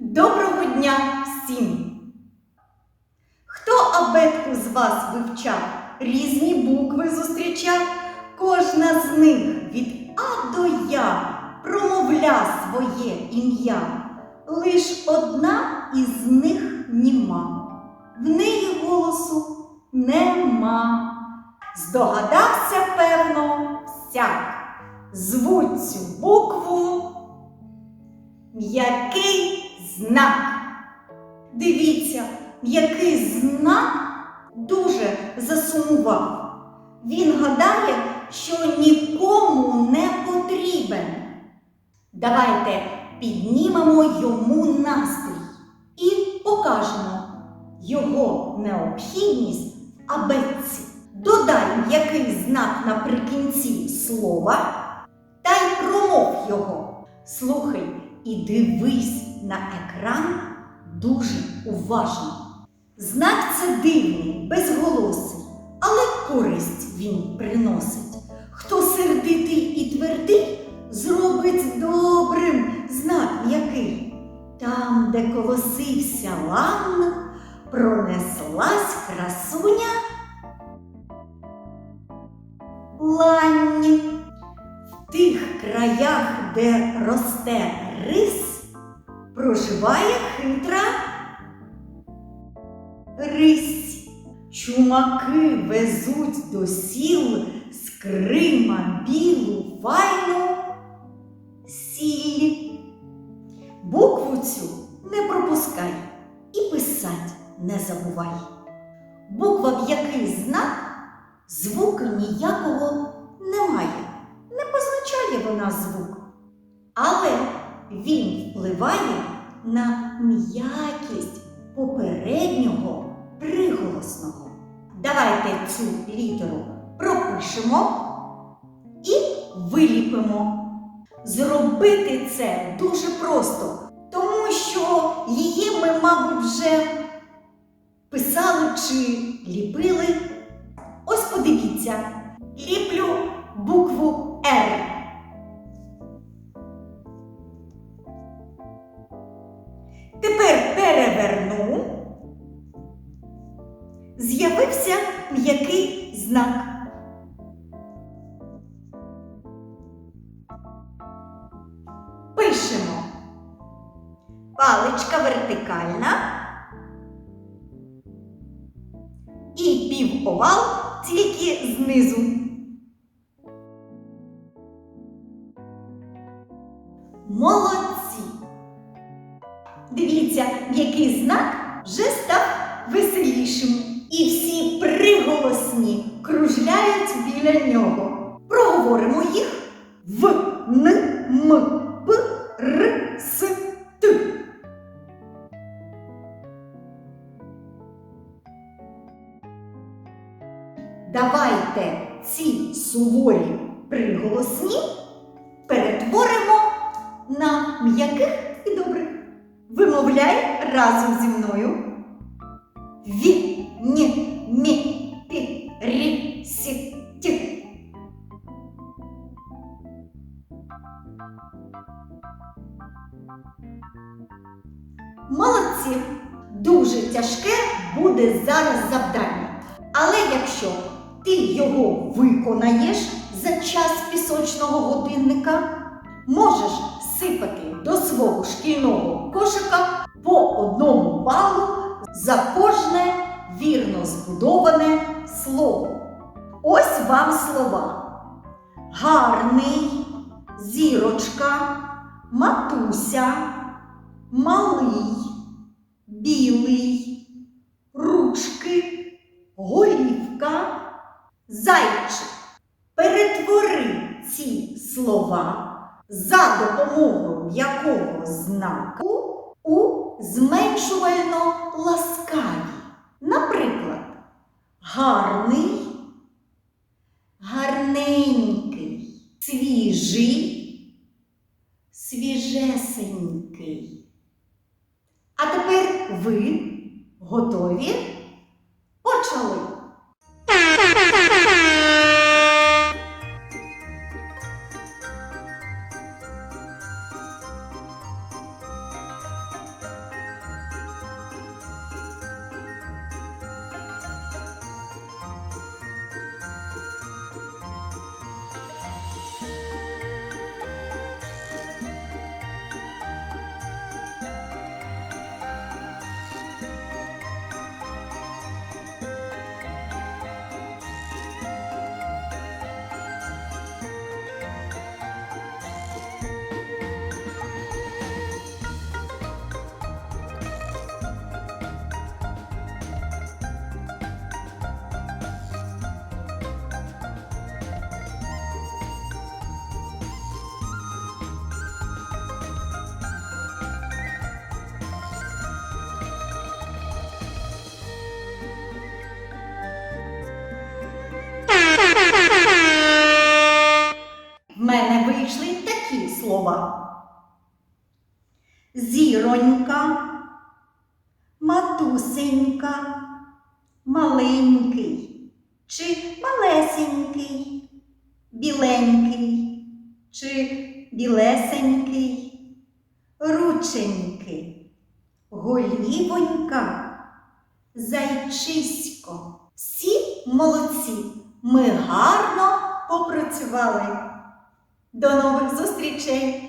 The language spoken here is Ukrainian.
Доброго дня всім! Хто абетку з вас вивчав, різні букви зустрічав, кожна з них від А до Я промовля своє ім'я. Лиш одна із них німа, в неї голосу нема. Здогадався, певно, всяк. Звуть цю букву м'який знак. Дивіться, м'який знак дуже засумував. Він гадає, що нікому не потрібен. Давайте піднімемо йому настрій і покажемо його необхідність в абетці. Додай м'який знак наприкінці слова та й промов його. Слухай і дивись на екран дуже уважно. Знак це дивний, безголосий, але користь він приносить. Хто сердитий і твердий, зробить добрим знак м'який. Там, де колосився лан, пронеслась красуня лань. В тих краях, де росте рис, проживає хитра рись. Чумаки везуть до сіл з Крима білу файну сіль. Букву цю не пропускай і писать не забувай. Буква в який знак звуку ніякого немає. Не позначає вона звук, але він впливає на м'якість попереднього приголосного. Давайте цю літеру пропишемо і виліпимо. Зробити це дуже просто, тому що її ми, мабуть, вже писали чи ліпили. Ось подивіться, ліплю букву Р. З'явився м'який знак. Пишемо. Паличка вертикальна. І півовал тільки знизу. Молодці! Дивіться, який знак кружляють біля нього. Проговоримо їх в Н, М, П, Р, С, Т. Давайте ці суворі приголосні перетворимо на м'яких і добрих. Вимовляй разом зі мною. Ві, Молодці! Дуже тяжке буде зараз завдання. Але якщо ти його виконаєш за час пісочного годинника, можеш сипати до свого шкільного кошика по одному балу за кожне вірно збудоване слово. Ось вам слова. Гарний, зірочка, матуся, малий, білий, ручки, голівка, зайчик. Перетвори ці слова за допомогою м'якого знаку у зменшувально ласкаві. Наприклад, гарний, гарненький, свіжий, свіжесенький. А тепер ви готові? Слова. Зіронька, матусенька, маленький чи малесенький, біленький чи білесенький, рученьки, голівонька, зайчисько. Всі молодці. Ми гарно попрацювали. До нових зустрічей!